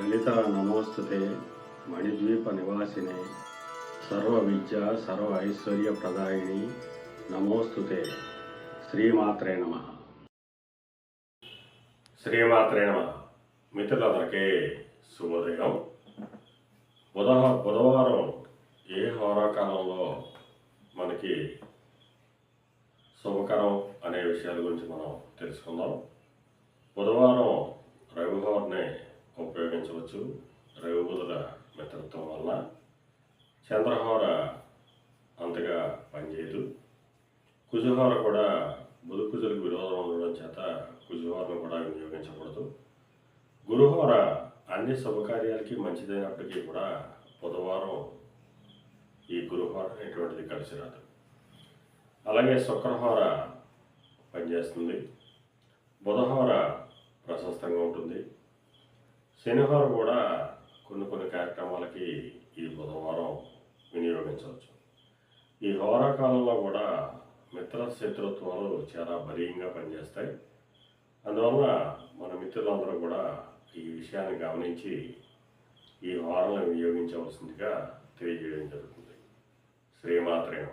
లలిత నమోస్తుతే మణిద్వీప నివాసినే. సర్వ విద్య సర్వ ఐశ్వర్య ప్రదాయిని నమోస్తుతే. శ్రీమాత్రే నమ. శ్రీమాత్రే నమ. మిత్రులందరికీ శుభోదయం. బుధ బుధవారం ఏ హోరాకాలంలో మనకి శుభకరం అనే విషయాల గురించి మనం తెలుసుకుందాం. బుధవారం గమనించవచ్చు రవి బుధుల మిత్రత్వం వల్ల. చంద్రహోర అంతగా పనిచేయదు. కుజుహోర కూడా బుధు కుజులకు విరోధం ఉండడం చేత కుజుహోరను కూడా వినియోగించకూడదు. గురుహోర అన్ని శుభకార్యాలకి మంచిదైనప్పటికీ కూడా బుధవారం ఈ గురుహోర అనేటువంటిది కలిసి రాదు. అలాగే శుక్రహోర పనిచేస్తుంది. శనివారం కూడా కొన్ని కొన్ని కార్యక్రమాలకి ఈ బుధవారం వినియోగించవచ్చు. ఈ హోరా కాలంలో కూడా మిత్ర శత్రుత్వాలు చాలా బలీయంగా పనిచేస్తాయి. అందువల్ల మన మిత్రులందరూ కూడా ఈ విషయాన్ని గమనించి ఈ హోరాలను వినియోగించవలసిందిగా తెలియజేయడం జరుగుతుంది. శ్రీమాత్రేమ